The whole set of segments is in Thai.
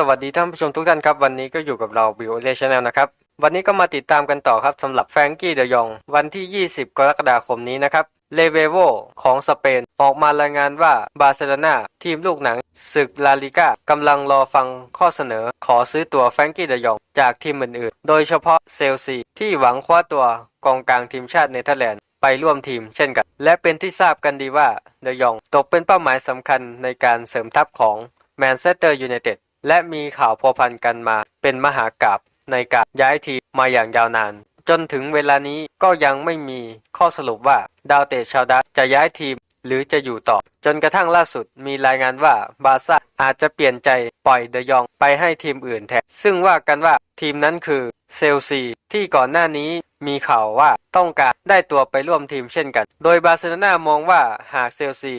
สวัสดีท่านผู้ชมทุกท่านครับ วันนี้ก็อยู่กับเราบิวเลชแนลนะครับ วันนี้ก็มาติดตามกันต่อครับสำหรับแฟรงกี้เดยอง วันที่ 20 กรกฎาคมนี้นะครับเลเวโวของสเปนออกมารายงานว่าบาร์เซโลนาทีมลูกหนังศึกลาลิก้ากำลังรอฟังข้อเสนอขอซื้อตัวแฟรงกี้เดยองจากทีมอื่นๆ โดยเฉพาะเซลซีที่หวังคว้าตัวกองกลางทีมชาติเนเธอร์แลนด์ไปร่วมทีมเช่นกัน และเป็นที่ทราบกันดีว่าเดยองตกเป็นเป้าหมายสำคัญในการเสริมทัพของแมนเชสเตอร์ยูไนเต็ด และมีข่าวพัวพันกันมา เป็นมหากราบในการย้ายทีมมาอย่างยาวนาน จนถึงเวลานี้ก็ยังไม่มีข้อสรุปว่าดาวเตะชาวดัตจะย้ายทีมหรือจะอยู่ต่อ จนกระทั่งล่าสุดมีรายงานว่าบาร์ซ่าอาจจะเปลี่ยนใจปล่อยเดยองไปให้ทีมอื่นแทนซึ่งว่ากันว่าทีมนั้นคือเซลซีที่ก่อนหน้านี้มีข่าวว่าต้องการได้ตัวไปร่วมทีมเช่นกัน โดยบาร์เซโลนามองว่าหากเซลซี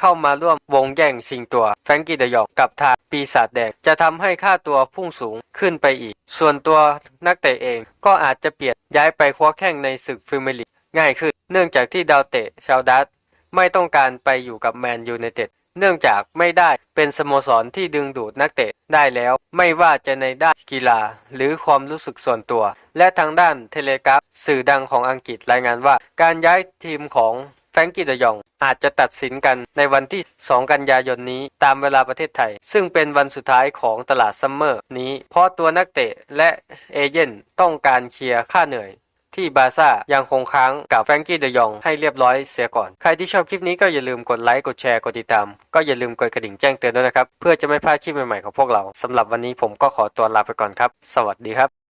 เข้ามาร่วมวงแย่งชิงตัวแฟรงกี้เดยองกับทาปีศาจแดงจะทำให้ค่าตัวพุ่งสูงขึ้นไปอีก ส่วนตัวนักเตะเองก็อาจจะเปลี่ยนย้ายไปคว้าแข่งในศึกฟิเมลีง่ายขึ้น เนื่องจากที่ดาวเตะชาวดัตไม่ต้องการไปอยู่กับแมนยูไนเต็ดเนื่องจากไม่ได้เป็นสโมสรที่ดึงดูดนักเตะได้แล้ว ไม่ว่าจะในด้านกีฬาหรือความรู้สึกส่วนตัว และทางด้านเทเลกราฟสื่อดังของอังกฤษรายงานว่า การย้ายทีมของ ฟรงกี้เดยอง อาจจะตัดสินกันในวันที่ 2 กันยายนนี้ตามเวลาประเทศไทย ซึ่งเป็นวันสุดท้ายของตลาดซัมเมอร์นี้ เพราะตัวนักเตะและเอเจนต์ต้องการเคลียร์ค่าเหนื่อยที่บาซ่ายังคงค้างกับแฟรงกี้เดยองให้เรียบร้อยเสียก่อน ใครที่ชอบคลิปนี้ก็อย่าลืมกดไลค์ กดแชร์ กดติดตาม ก็อย่าลืมกดกระดิ่งแจ้งเตือนด้วยนะครับ เพื่อจะไม่พลาดคลิปใหม่ๆของพวกเราสำหรับวันนี้ผมก็ขอตัวลาไปก่อนครับ สวัสดีครับ